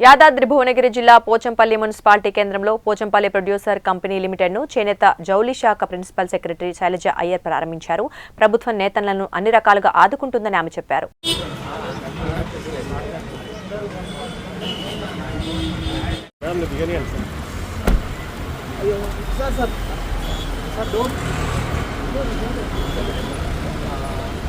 యాదాద్రి భువనగిరి జిల్లా పోచంపల్లి మున్సిపాలిటీ కేంద్రంలో Pochampally producer company లిమిటెడ్ను చేనేత జౌలి శాఖ ప్రిన్సిపల్ సెక్రటరీ శైలజ అయ్యర్ ప్రారంభించారు ప్రభుత్వం నేతలను అన్ని రకాలుగా ఆదుకుంటుందని ఆమె చెప్పారు నువ్వు ఇది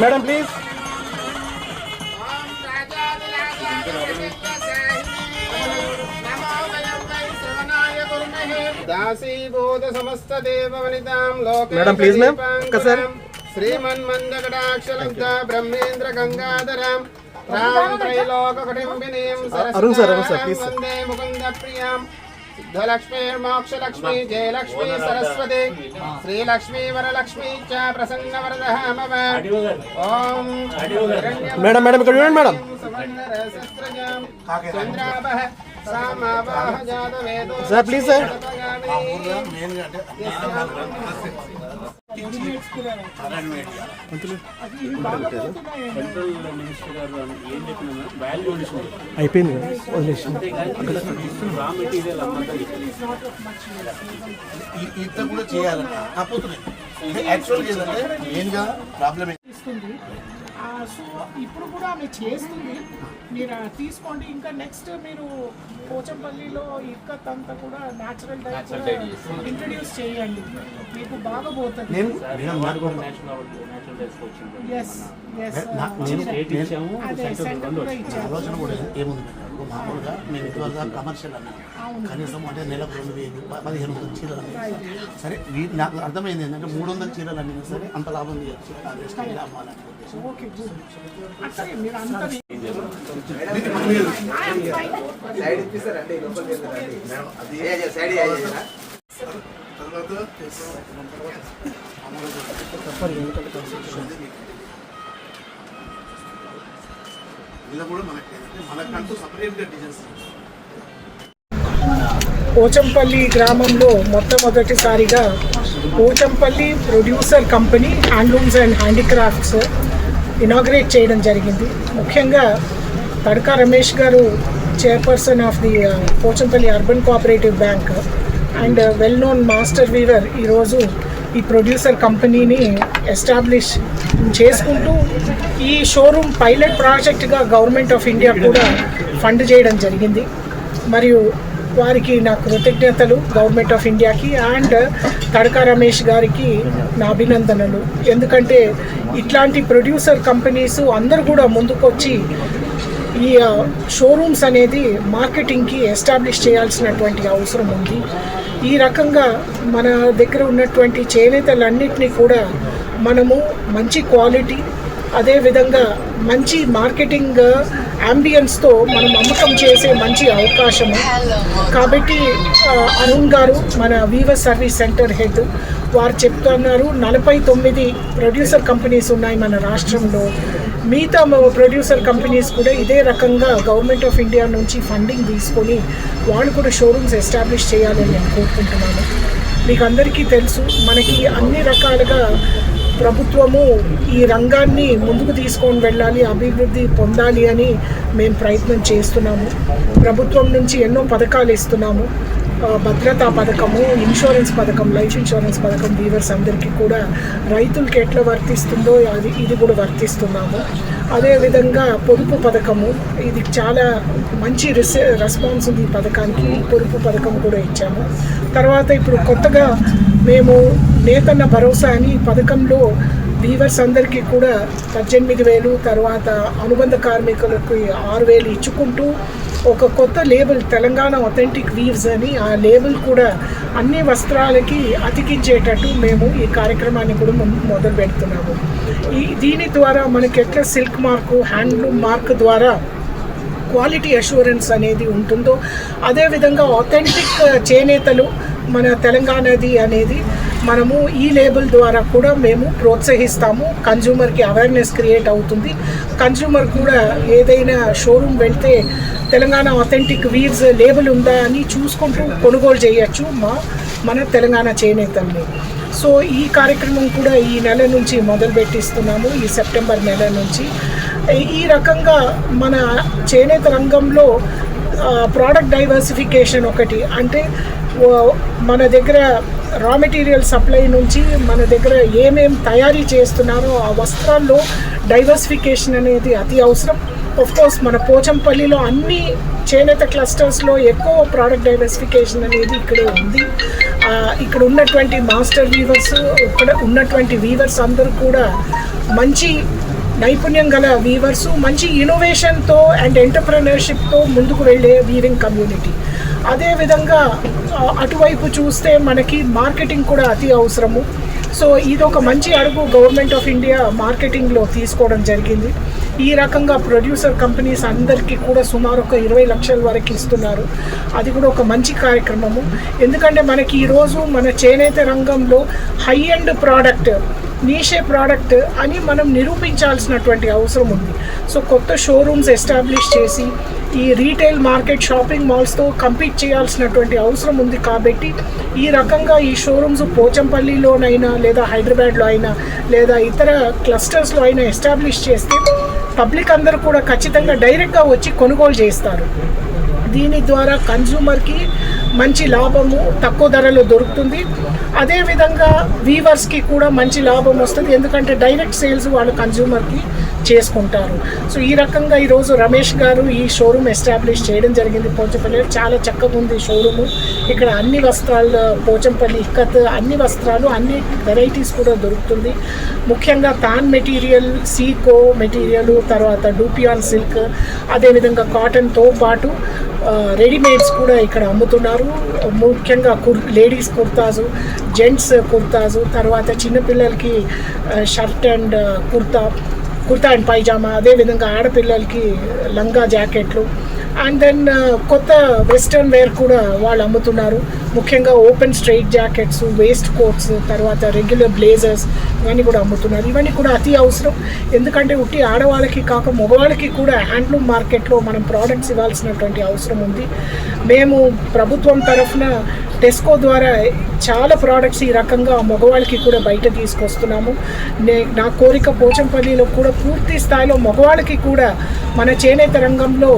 madam please madam please ma'am sir श्रीमन्मन्दकटाक्षलब्धा ब्रह्मेन्द्र गङ्गाधराम् राम त्रैलोककटिम्बिनीम् सरस्वती वंदे मुकुंद प्रियाम् ఓం మేడం మేడం ఇక్కడ చూడండి మేడం చంద్రాభ సామావాహ జాత వేదో సార్ ప్లీజ్ సార్ మెయిన్గా అంటే సెంట్రల్ మినిస్టర్ గారు అయిపోయింది రా మెటీరియల్ ఇంత కూడా చేయాలి కాకపోతున్నాయి యాక్చువల్గా ఏంటంటే మెయిన్గా ప్రాబ్లం ఇస్తుంది సో ఇప్పుడు కూడా ఆమె చేస్తుంది. మీరు ఆ తీసుకోండి. ఇంకా నెక్స్ట్ మీరు పోచంపల్లిలో ఇక్కత్ అంతా కూడా న్యాచురల్ డైట్ ఇంట్రడ్యూస్ చేయండి. మీకు బాగా పోతుంది. ఆలోచన కూడా ఏముంది? మామూలుగా మేము కమర్షియల్ అన్నాను కనీసం అంటే నెలకు రెండు వేలు పదిహేను వందల చీరలు సరే. వీ- నాకు అర్థమైంది ఏంటంటే మూడు వందల చీరలు అమ్మినా సరే అంత లాభం తీయచ్చు ఇలా కూడా మనకి మనకంటూ సపరేట్గా డిజైన్స్ పోచంపల్లి గ్రామంలో మొట్టమొదటిసారిగా Pochampally producer company handlooms and handicrafts inaugurate చేయడం జరిగింది. ముఖ్యంగా Tadaka Ramesh garu chairperson of the Pochampally urban cooperative bank and well known master weaver ఈరోజు ఈ ప్రొడ్యూసర్ కంపెనీని ఎస్టాబ్లిష్ చేసుకుంటూ ఈ షోరూమ్ పైలట్ ప్రాజెక్ట్గా గవర్నమెంట్ ఆఫ్ ఇండియా కూడా ఫండ్ చేయడం జరిగింది. మరియు వారికి నా కృతజ్ఞతలు గవర్నమెంట్ ఆఫ్ ఇండియాకి అండ్ తడకా రమేష్ గారికి నా అభినందనలు. ఎందుకంటే ఇట్లాంటి ప్రొడ్యూసర్ కంపెనీస్ అందరు కూడా ముందుకొచ్చి ఈ షోరూమ్స్ అనేది మార్కెటింగ్కి ఎస్టాబ్లిష్ చేయాల్సినటువంటి అవసరం ఉంది. ఈ రకంగా మన దగ్గర ఉన్నటువంటి చేనేతలన్నింటినీ కూడా మనము మంచి క్వాలిటీ అదేవిధంగా మంచి మార్కెటింగ్ అంబియన్స్తో మనం అమ్మకం చేసే మంచి అవకాశము. కాబట్టి అరుణ్ గారు మన వీవర్ సర్వీస్ సెంటర్ హెడ్ వారు చెప్తున్నారు నలభై తొమ్మిది ప్రొడ్యూసర్ కంపెనీస్ ఉన్నాయి మన రాష్ట్రంలో. మిగతా ప్రొడ్యూసర్ కంపెనీస్ కూడా ఇదే రకంగా గవర్నమెంట్ ఆఫ్ ఇండియా నుంచి ఫండింగ్ తీసుకొని వాళ్ళు కూడా షోరూమ్స్ ఎస్టాబ్లిష్ చేయాలని నేను కోరుకుంటున్నాను. మీకు అందరికీ తెలుసు మనకి అన్ని రకాలుగా ప్రభుత్వము ఈ రంగాన్ని ముందుకు తీసుకొని వెళ్ళాలి అభివృద్ధి పొందాలి అని మేము ప్రయత్నం చేస్తున్నాము. ప్రభుత్వం నుంచి ఎన్నో పథకాలు ఇస్తున్నాము. భద్రతా పథకము ఇన్సూరెన్స్ పథకం లైఫ్ ఇన్సూరెన్స్ పథకం వీవర్స్ అందరికీ కూడా రైతులకి ఎట్లా వర్తిస్తుందో అది ఇది కూడా వర్తిస్తున్నాము. అదేవిధంగా పొదుపు పథకము ఇది చాలా మంచి రిస రెస్పాన్స్ ఉంది ఈ పథకానికి. పొదుపు పథకం కూడా ఇచ్చాము. తర్వాత ఇప్పుడు కొత్తగా మేము నేతన్న భరోసా అని పథకంలో వీవర్స్ అందరికీ కూడా పద్దెనిమిది వేలు తర్వాత అనుబంధ కార్మికులకు ఆరు వేలు ఇచ్చుకుంటూ ఒక కొత్త లేబుల్ తెలంగాణ ఒథెంటిక్ వీవ్స్ అని ఆ లేబుల్ కూడా అన్ని వస్త్రాలకి అతికించేటట్టు మేము ఈ కార్యక్రమాన్ని కూడా మొదలు పెడుతున్నాము. ఈ దీని ద్వారా మనకి ఎట్లా సిల్క్ మార్కు హ్యాండ్లూమ్ మార్క్ ద్వారా క్వాలిటీ అష్యూరెన్స్ అనేది ఉంటుందో అదేవిధంగా ఆథెంటిక్ చేనేతలు మన తెలంగాణది అనేది మనము ఈ లేబుల్ ద్వారా కూడా మేము ప్రోత్సహిస్తాము. కన్జ్యూమర్కి అవేర్నెస్ క్రియేట్ అవుతుంది. కన్జ్యూమర్ కూడా ఏదైనా షోరూమ్ వెళ్తే తెలంగాణ ఆథెంటిక్ వీవ్స్ లేబుల్ ఉందా అని చూసుకుంటూ కొనుగోలు చేయొచ్చు మా మన తెలంగాణ చేనేతల్ని. సో ఈ కార్యక్రమం కూడా ఈ నెల నుంచి మొదలు పెట్టిస్తున్నాము ఈ సెప్టెంబర్ నెల నుంచి. ఈ- రకంగా మన చేనేత రంగంలో ప్రోడక్ట్ డైవర్సిఫికేషన్ ఒకటి అంటే మన దగ్గర రా మెటీరియల్ సప్లై నుంచి మన దగ్గర ఏమేం తయారీ చేస్తున్నారో ఆ వస్త్రాల్లో డైవర్సిఫికేషన్ అనేది అతి అవసరం. ఆఫ్ కోర్స్ మన పోచంపల్లిలో అన్ని చేనేత క్లస్టర్స్లో ఎక్కువ ప్రోడక్ట్ డైవర్సిఫికేషన్ అనేది ఇక్కడే ఉంది. ఇక్కడ ఉన్నటువంటి మాస్టర్ వీవర్స్ ఇక్కడ ఉన్నటువంటి వీవర్స్ అందరూ కూడా మంచి నైపుణ్యం గల వీవర్సు మంచి ఇన్నోవేషన్తో అండ్ ఎంటర్ప్రెనర్షిప్తో ముందుకు వెళ్ళే వీవింగ్ కమ్యూనిటీ అదేవిధంగా అటువైపు చూస్తే మనకి మార్కెటింగ్ కూడా అతి అవసరము. సో ఇది ఒక మంచి అడుగు గవర్నమెంట్ ఆఫ్ ఇండియా మార్కెటింగ్లో తీసుకోవడం జరిగింది. ఈ రకంగా ప్రొడ్యూసర్ కంపెనీస్ అందరికీ కూడా సుమారు ఒక ఇరవై లక్షల వరకు ఇస్తున్నారు. అది కూడా ఒక మంచి కార్యక్రమము. ఎందుకంటే మనకి ఈరోజు మన చేనేత రంగంలో high end product niche product అని మనం నిరూపించాల్సినటువంటి అవసరం ఉంది. సో కొత్త షోరూమ్స్ ఎస్టాబ్లిష్ చేసి ఈ రీటైల్ మార్కెట్ షాపింగ్ మాల్స్తో కంపీట్ చేయాల్సినటువంటి అవసరం ఉంది కాబట్టి ఈ రకంగా ఈ షోరూమ్స్ పోచంపల్లిలోనైనా లేదా హైదరాబాద్లో అయినా లేదా ఇతర క్లస్టర్స్లో అయినా ఎస్టాబ్లిష్ చేస్తే పబ్లిక్ అందరూ కూడా ఖచ్చితంగా డైరెక్ట్గా వచ్చి కొనుగోలు చేస్తారు. దీని ద్వారా కన్జ్యూమర్కి మంచి లాభము తక్కువ ధరలో దొరుకుతుంది. అదేవిధంగా వీవర్స్కి కూడా మంచి లాభం వస్తుంది. ఎందుకంటే డైరెక్ట్ సేల్స్ వాళ్ళు కన్జ్యూమర్కి చేసుకుంటారు. సో ఈ రకంగా ఈరోజు రమేష్ గారు ఈ షోరూమ్ ఎస్టాబ్లిష్ చేయడం జరిగింది. పోచంపల్లి చాలా చక్కగా ఉంది షోరూము ఇక్కడ అన్ని వస్త్రాలు పోచంపల్లి ఇక్కత్ అన్ని వస్త్రాలు అన్ని వెరైటీస్ కూడా దొరుకుతుంది. ముఖ్యంగా తాన్ మెటీరియల్ సీకో మెటీరియల్ తర్వాత డూపియాన్ సిల్క్ అదేవిధంగా కాటన్తో పాటు రెడీమేడ్స్ కూడా ఇక్కడ అమ్ముతున్నారు. ముఖ్యంగా కుర్ లేడీస్ కుర్తాసు జెంట్స్ కుర్తాసు తర్వాత చిన్నపిల్లలకి shirt and kurta kurta and pyjama అదేవిధంగా ఆడపిల్లలకి లంగా జాకెట్లు అండ్ దెన్ uh, కొత్త వెస్ట్రన్ వేర్ కూడా వాళ్ళు అమ్ముతున్నారు. ముఖ్యంగా open straight jackets waste quotes తర్వాత రెగ్యులర్ బ్లేజర్స్ ఇవన్నీ కూడా అమ్ముతున్నారు. ఇవన్నీ కూడా అతి అవసరం. ఎందుకంటే ఉట్టి ఆడవాళ్ళకి కాక మగవాళ్ళకి కూడా హ్యాండ్లూమ్ మార్కెట్లో మనం ప్రోడక్ట్స్ ఇవ్వాల్సినటువంటి అవసరం ఉంది. మేము ప్రభుత్వం తరఫున టెస్కో ద్వారా చాలా ప్రోడక్ట్స్ ఈ రకంగా మగవాళ్ళకి కూడా బయట తీసుకొస్తున్నాము. నే నా కోరిక పోచంపల్లిలో కూడా పూర్తి స్థాయిలో మగవాళ్ళకి కూడా మన చేనేత రంగంలో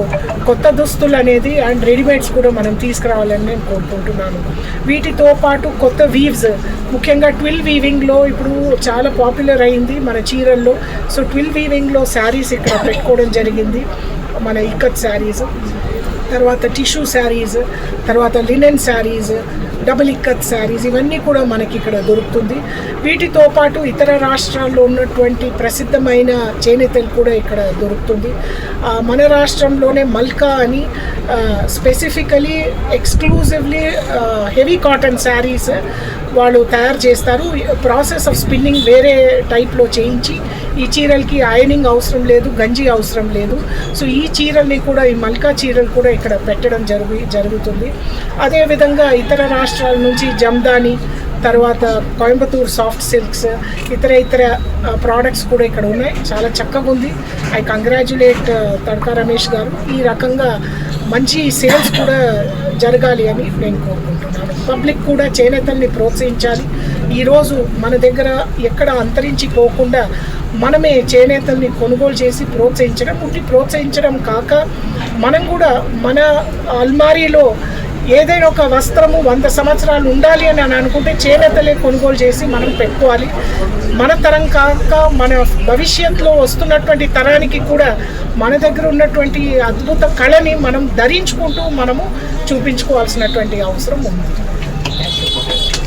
కొత్త దుస్తులు అనేది అండ్ రెడీమేడ్స్ కూడా మనం తీసుకురావాలని నేను కోరుకుంటున్నాను. వీటితో పాటు కొత్త వీవ్స్ ముఖ్యంగా ట్విల్ వీవింగ్లో ఇప్పుడు చాలా పాపులర్ అయింది మన చీరల్లో. సో ట్విల్ వీవింగ్లో శారీస్ ఇక్కడ పెట్టుకోవడం జరిగింది. మన ఇక్కత్ శారీస్. తర్వాత టిష్యూ శారీస్ తర్వాత లినెన్ శారీస్ డబుల్ ఇక్కత్ శారీస్ ఇవన్నీ కూడా మనకి ఇక్కడ దొరుకుతుంది. వీటితో పాటు ఇతర రాష్ట్రాల్లో ఉన్నటువంటి ప్రసిద్ధమైన చేనేతలు కూడా ఇక్కడ దొరుకుతుంది. మన రాష్ట్రంలోనే మల్కా అని specifically exclusively heavy cotton saris వాళ్ళు తయారు చేస్తారు. ప్రాసెస్ ఆఫ్ స్పిన్నింగ్ వేరే టైప్లో చేయించి ఈ చీరలకి ఐరనింగ్ అవసరం లేదు గంజి అవసరం లేదు. సో ఈ చీరల్ని కూడా ఈ మల్కా చీరలు కూడా ఇక్కడ పెట్టడం జరుగు జరుగుతుంది. అదేవిధంగా ఇతర రాష్ట్రాల నుంచి జమ్దాని తర్వాత కోయంబత్తూర్ సాఫ్ట్ సిల్క్స్ ఇతర ఇతర ప్రోడక్ట్స్ కూడా ఇక్కడ ఉన్నాయి. చాలా చక్కగా ఉంది. ఐ కంగ్రాచులేట్ తడకా రమేష్ గారు. ఈ రకంగా మంచి సేల్స్ కూడా జరగాలి అని నేను కోరుకుంటున్నాను. పబ్లిక్ కూడా చేనేతల్ని ప్రోత్సహించాలి. ఈరోజు మన దగ్గర ఎక్కడ అంతరించిపోకుండా మనమే చేనేతల్ని కొనుగోలు చేసి ప్రోత్సహించడం పుట్టి ప్రోత్సహించడం కాక మనం కూడా మన అల్మారీలో ఏదైనా ఒక వస్త్రము వంద సంవత్సరాలు ఉండాలి అని అని అనుకుంటే చేనేతలే కొనుగోలు చేసి మనం పెట్టుకోవాలి. మన తరం కాక మన భవిష్యత్తులో వస్తున్నటువంటి తరానికి కూడా మన దగ్గర ఉన్నటువంటి అద్భుత కళని మనం ధరించుకుంటూ మనము చూపించుకోవాల్సినటువంటి అవసరం ఉంది.